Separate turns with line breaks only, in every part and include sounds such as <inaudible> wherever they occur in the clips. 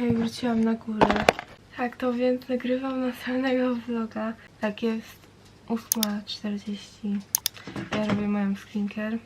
wróciłam na górę. Tak, to więc nagrywam następnego vloga. Tak jest 8.40. Ja robię moją skincare.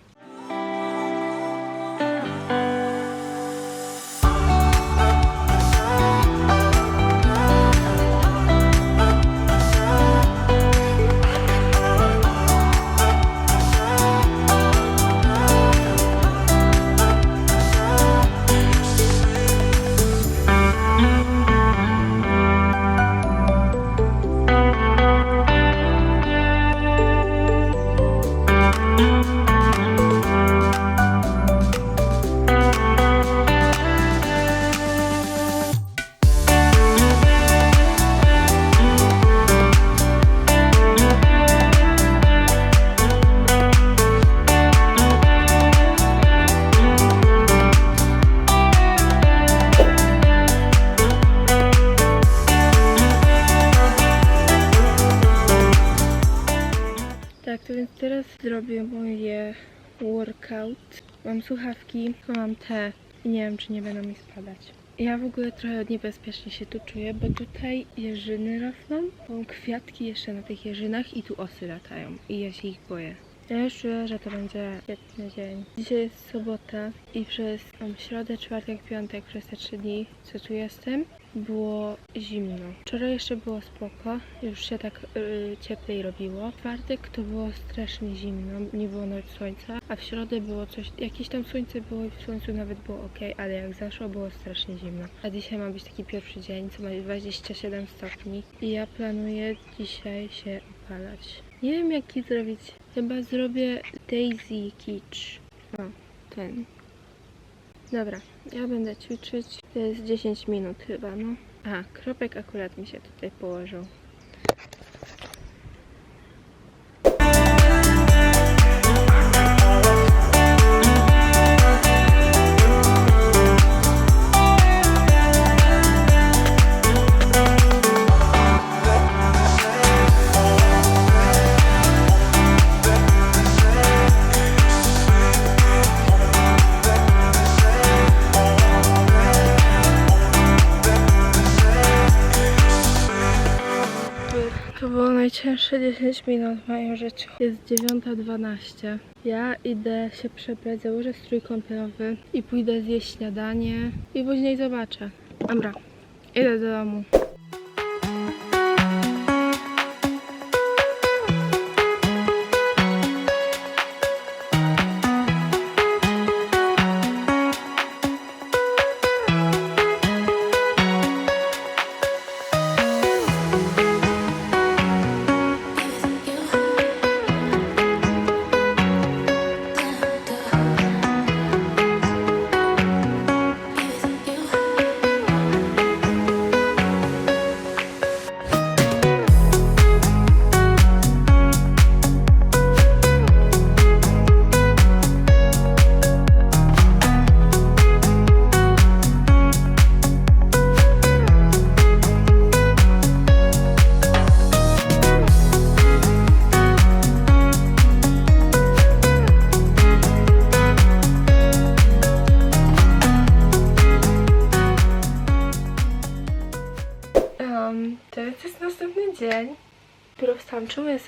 Słuchawki, mam te i nie wiem, czy nie będą mi spadać. Ja w ogóle trochę niebezpiecznie się tu czuję, bo tutaj jeżyny rosną, są kwiatki jeszcze na tych jeżynach i tu osy latają i ja się ich boję. Ja już czuję, że to będzie świetny dzień. Dzisiaj jest sobota i przez um, środę, czwartek, piątek, przez te trzy dni, co tu jestem, było zimno. Wczoraj jeszcze było spoko, już się tak y, cieplej robiło. W czwartek to było strasznie zimno, nie było nawet słońca, a w środę było coś, jakieś tam słońce było i w słońcu nawet było ok, ale jak zaszło było strasznie zimno. A dzisiaj ma być taki pierwszy dzień, co ma 27 stopni i ja planuję dzisiaj się opalać. Nie wiem jaki zrobić, chyba zrobię Daisy Kitsch. O, ten. Dobra, ja będę ćwiczyć. To jest 10 minut chyba, no. A, kropek akurat mi się tutaj położył. Najcięższe 10 minut w moim życiu. Jest 9.12. Ja idę się przebrać, założę strój kąpielowy i pójdę zjeść śniadanie i później zobaczę. Dobra, idę do domu.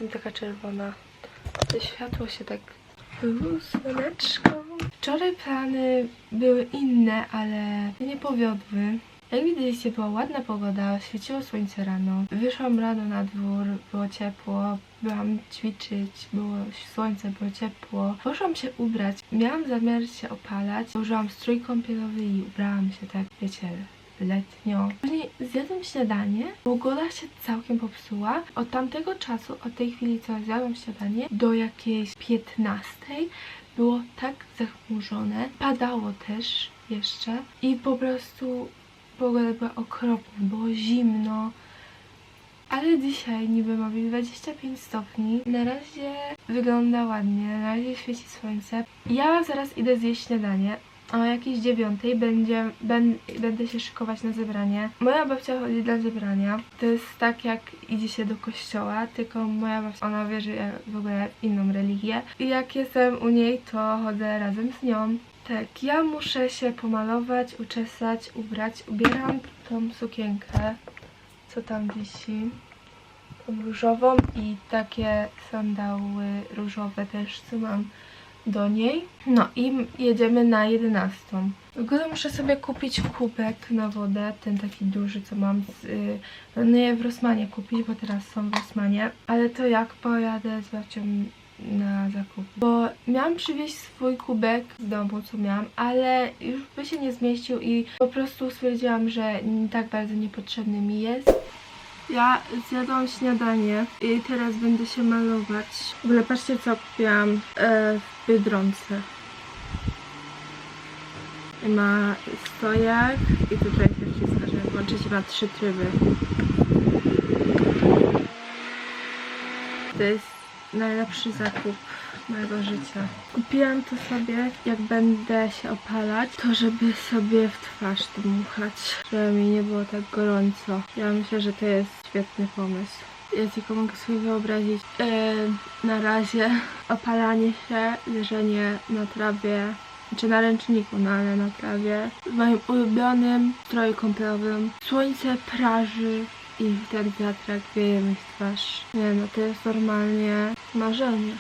Jestem taka czerwona? To światło się tak... Uuu, słoneczko. Wczoraj plany były inne, ale nie powiodły. Jak widzieliście, była ładna pogoda, świeciło słońce rano. Wyszłam rano na dwór, było ciepło, byłam ćwiczyć, było słońce, było ciepło. Poszłam się ubrać, miałam zamiar się opalać. Użyłam strój kąpielowy i ubrałam się tak, wiecie, letnio. Później zjadłam śniadanie, pogoda się całkiem popsuła. Od tamtego czasu, od tej chwili co zjadłam śniadanie, do jakiejś 15 było tak zachmurzone, padało też jeszcze i po prostu pogoda była okropna, było zimno. Ale dzisiaj niby ma być 25 stopni. Na razie wygląda ładnie, na razie świeci słońce. Ja zaraz idę zjeść śniadanie. O jakiejś dziewiątej będzie, ben, będę się szykować na zebranie. Moja babcia chodzi dla zebrania. To jest tak jak idzie się do kościoła, tylko moja babcia, ona wierzy w ogóle w inną religię. I jak jestem u niej, to chodzę razem z nią. Tak, ja muszę się pomalować, uczesać, ubrać. Ubieram tą sukienkę, co tam wisi. Różową i takie sandały różowe też, co mam do niej. No i jedziemy na 11. W ogóle muszę sobie kupić kubek na wodę, ten taki duży, co mam z... Y, planuję w Rosmanie kupić, bo teraz są w Rosmanie. Ale to jak pojadę z babcią na zakup. Bo miałam przywieźć swój kubek z domu, co miałam, ale już by się nie zmieścił i po prostu stwierdziłam, że tak bardzo niepotrzebny mi jest. Ja zjadłam śniadanie i teraz będę się malować. W ogóle patrzcie co kupiłam e, w Biedronce. Ma stojak i tutaj też wszystko, żeby włączyć ma trzy tryby. To jest najlepszy zakup mojego życia. Kupiłam to sobie, jak będę się opalać, to żeby sobie w twarz dmuchać, żeby mi nie było tak gorąco. Ja myślę, że to jest świetny pomysł. Ja tylko mogę sobie wyobrazić e, na razie opalanie się, leżenie na trawie, czy na ręczniku, no ale na trawie, w moim ulubionym stroju kąpielowym. Słońce praży i ten wiatrak wieje mi w twarz. Nie no, to jest normalnie marzenie.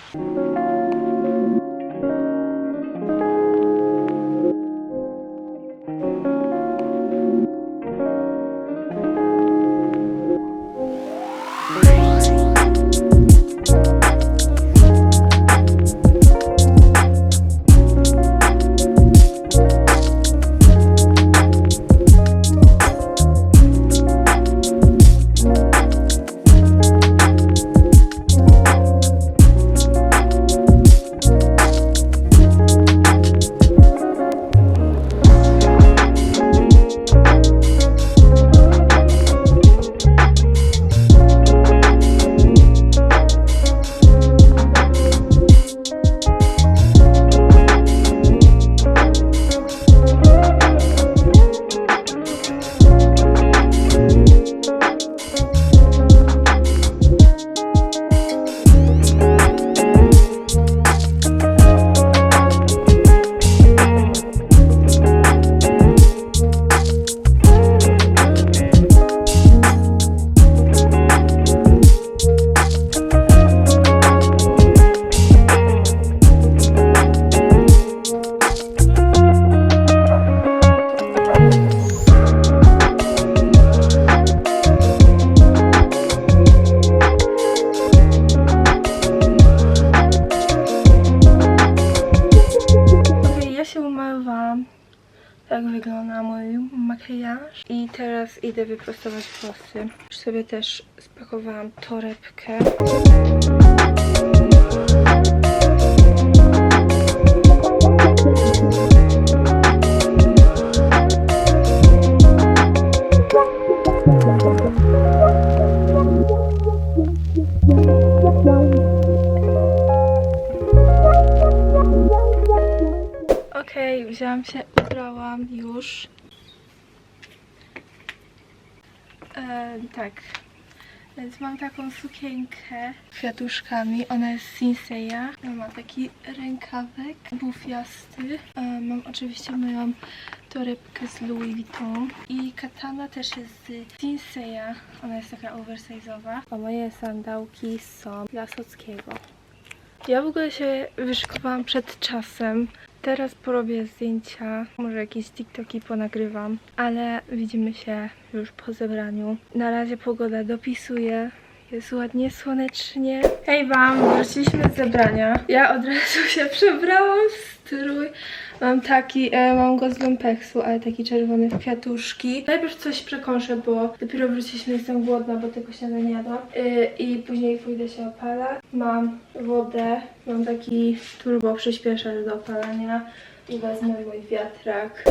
Teraz idę wyprostować włosy. Już sobie też spakowałam torebkę. Okej, wzięłam się, ubrałam już. E, tak. Więc mam taką sukienkę z kwiatuszkami. Ona jest z Sinseya. Ma taki rękawek bufiasty. E, mam oczywiście moją torebkę z Louis Vuitton. I katana też jest z Sinseya. Ona jest taka oversize'owa. A moje sandałki są dla Sockiego. Ja w ogóle się wyszykowałam przed czasem. Teraz porobię zdjęcia, może jakieś TikToki ponagrywam, ale widzimy się już po zebraniu. Na razie pogoda dopisuje. Jest ładnie słonecznie. Hej wam, wróciliśmy z zebrania. Ja od razu się przebrałam w strój. Mam taki, e, mam go z lumpeksu, ale taki czerwony w kwiatuszki. Najpierw coś przekąszę, bo dopiero wróciliśmy, jestem głodna, bo tego śniadania jadłam. E, I później pójdę się opalać. Mam wodę, mam taki turbo przyspieszacz do opalania i wezmę mój wiatrak.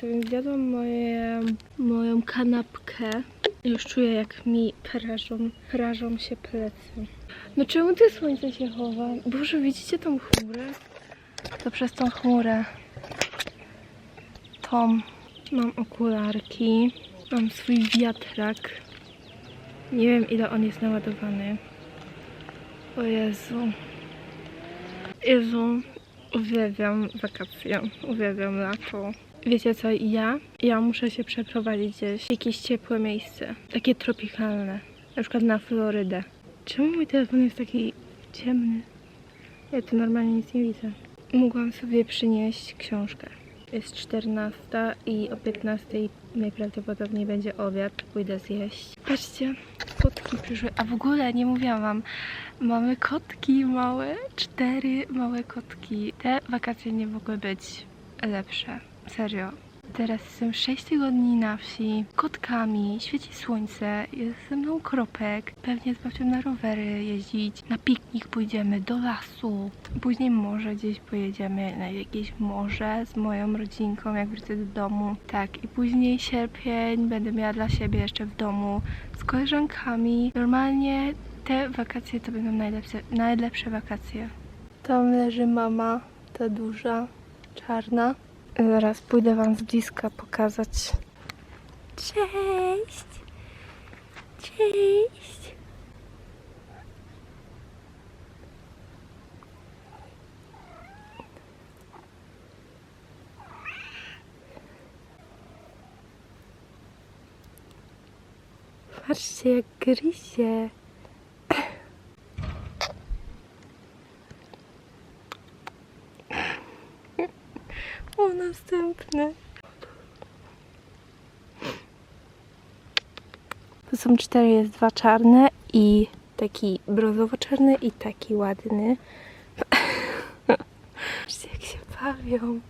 Tak, zjadłam moje, moją kanapkę Już czuję, jak mi prażą, prażą się plecy. No czemu te słońce się chowa? Boże, widzicie tą chmurę? To przez tą chmurę. Tom. Mam okularki. Mam swój wiatrak. Nie wiem, ile on jest naładowany. O Jezu. Jezu, uwielbiam wakacje. Uwielbiam lato. Wiecie co, ja? Ja muszę się przeprowadzić gdzieś w jakieś ciepłe miejsce. Takie tropikalne. Na przykład na Florydę. Czemu mój telefon jest taki ciemny? Ja tu normalnie nic nie widzę. Mogłam sobie przynieść książkę. Jest 14 i o 15 najprawdopodobniej będzie obiad. Pójdę zjeść. Patrzcie, kotki przyszły. A w ogóle nie mówiłam wam, mamy kotki małe. Cztery małe kotki. Te wakacje nie mogły być lepsze. Serio. Teraz jestem 6 tygodni na wsi, kotkami, świeci słońce, jest ze mną kropek. Pewnie z babcią na rowery jeździć, na piknik pójdziemy do lasu. Później może gdzieś pojedziemy na jakieś morze z moją rodzinką, jak wrócę do domu. Tak, i później sierpień będę miała dla siebie jeszcze w domu z koleżankami. Normalnie te wakacje to będą najlepsze, najlepsze wakacje. Tam leży mama, ta duża, czarna. Zaraz pójdę Wam z bliska pokazać. Cześć! Cześć! Patrzcie, jak gryzie. O, następny. To są cztery, jest dwa czarne i taki brązowo-czarny i taki ładny. <laughs> Patrzcie, jak się bawią.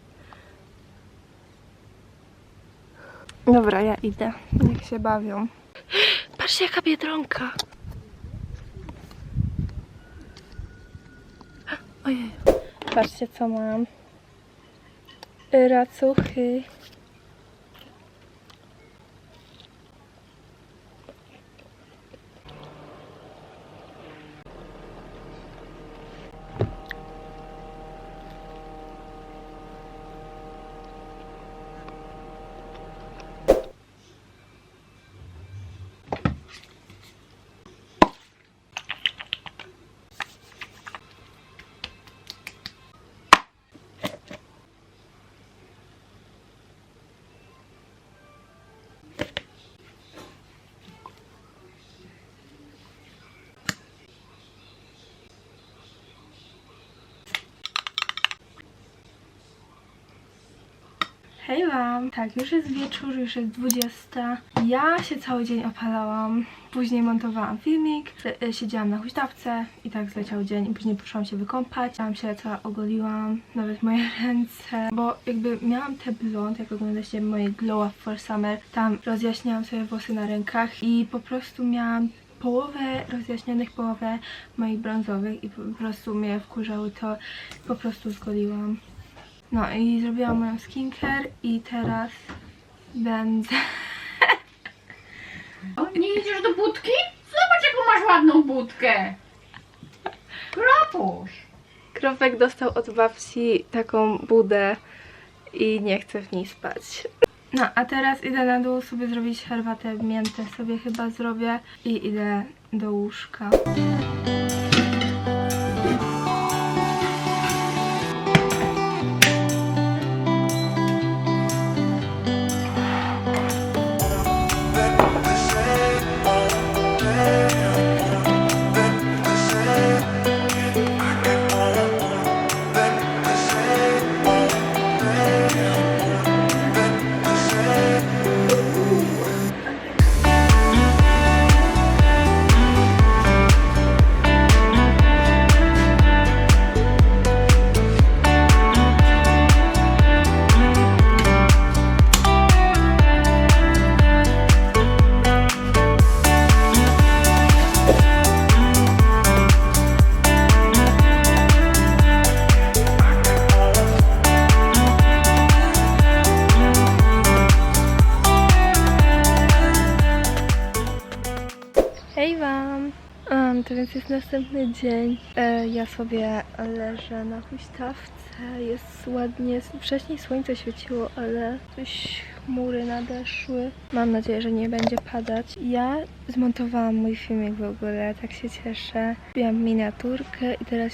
Dobra, ja idę. Niech się bawią. Patrzcie, jaka biedronka. Ojej. Patrzcie, co mam. Racuchy. Hej wam! Tak, już jest wieczór, już jest 20. Ja się cały dzień opalałam. Później montowałam filmik, e, siedziałam na huśtawce i tak zleciał dzień. Później poszłam się wykąpać. Tam się cała ogoliłam, nawet moje <laughs> ręce. Bo jakby miałam te blond, jak oglądacie moje glow up for summer. Tam rozjaśniałam sobie włosy na rękach i po prostu miałam połowę rozjaśnionych, połowę moich brązowych i po prostu mnie wkurzały to. Po prostu zgoliłam. No i zrobiłam moją skincare i teraz będę...
O, nie idziesz do budki? Zobacz, jaką masz ładną budkę. Kropuś.
Kropek dostał od babci taką budę i nie chce w niej spać. No, a teraz idę na dół sobie zrobić herbatę miętę sobie chyba zrobię i idę do łóżka. Następny dzień. E, ja sobie leżę na huśtawce, jest ładnie. Wcześniej słońce świeciło, ale coś chmury nadeszły. Mam nadzieję, że nie będzie padać. Ja zmontowałam mój filmik w ogóle, tak się cieszę. Robiłam miniaturkę i teraz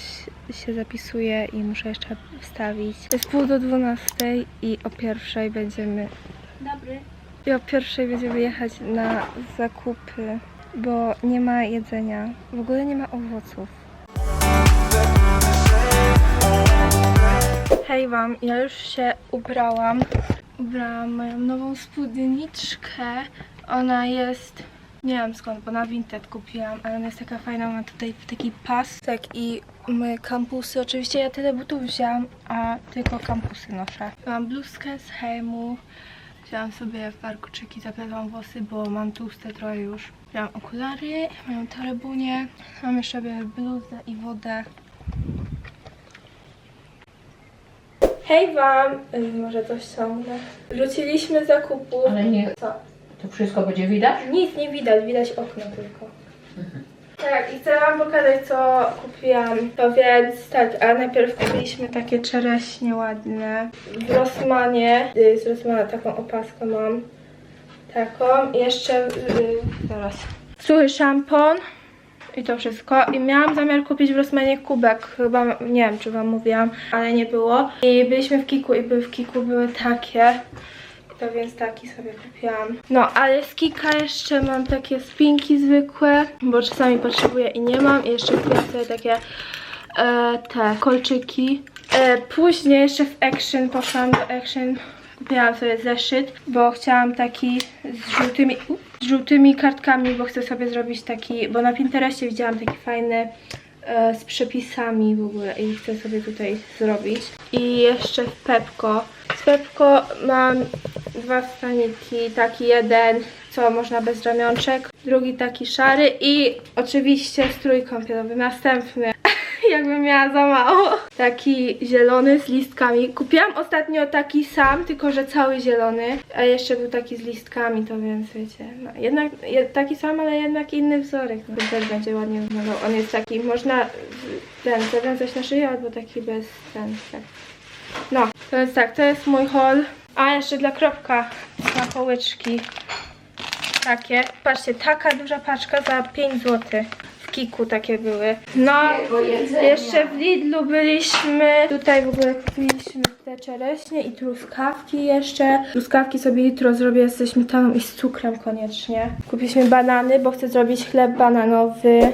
się zapisuję i muszę jeszcze wstawić. Jest pół do dwunastej i o pierwszej będziemy
Dobry.
i o pierwszej będziemy jechać na zakupy, bo nie ma jedzenia. W ogóle nie ma owoców. Hej wam, ja już się ubrałam. Ubrałam moją nową spódniczkę. Ona jest, nie wiem skąd, bo na Vinted kupiłam, ale ona jest taka fajna, ma tutaj taki pas. Tak i moje kampusy. Oczywiście ja tyle butów wzięłam, a tylko kampusy noszę. Mam bluzkę z Heimu. Wzięłam sobie warkoczyki, zapletłam włosy, bo mam tłuste trochę już. Wzięłam okulary, mam torebunię, mam jeszcze sobie bluzę i wodę. Hej wam! Ej, może coś ciągnę. Wróciliśmy z zakupu.
Ale nie,
Co?
to wszystko będzie widać?
Nic nie widać, widać okno tylko. Tak, i chcę wam pokazać, co kupiłam. To więc tak, a najpierw kupiliśmy takie czereśnie ładne. W Rossmanie, y, z Rossmana taką opaskę mam. Taką. I jeszcze, y, zaraz. Suchy szampon. I to wszystko. I miałam zamiar kupić w Rossmanie kubek. Chyba, nie wiem, czy wam mówiłam, ale nie było. I byliśmy w Kiku i w Kiku były takie. To więc taki sobie kupiłam. No, ale z Kika jeszcze mam takie spinki zwykłe, bo czasami potrzebuję i nie mam. I jeszcze kupiłam sobie takie e, te kolczyki. E, później jeszcze w Action poszłam do Action. Kupiłam sobie zeszyt, bo chciałam taki z żółtymi, z żółtymi kartkami, bo chcę sobie zrobić taki, bo na Pinterestie widziałam taki fajny e, z przepisami w ogóle i chcę sobie tutaj zrobić. I jeszcze w Pepko. Pepko mam dwa staniki, taki jeden, co można bez ramionczek, drugi taki szary i oczywiście strój kąpielowy, następny. <laughs> Jakbym miała za mało. Taki zielony z listkami. Kupiłam ostatnio taki sam, tylko że cały zielony. A jeszcze był taki z listkami, to więc wiecie. No, jednak je- taki sam, ale jednak inny wzorek. No, też będzie ładnie wyglądał. On jest taki, można ten zawiązać na szyję, albo taki bez ten, tak. No, to jest tak, to jest mój haul. A jeszcze dla kropka smakołyczki. Takie. Patrzcie, taka duża paczka za 5 zł. W Kiku takie były. No, jeszcze w Lidlu byliśmy. Tutaj w ogóle kupiliśmy te czereśnie i truskawki jeszcze. Truskawki sobie jutro zrobię ze śmietaną i z cukrem koniecznie. Kupiliśmy banany, bo chcę zrobić chleb bananowy.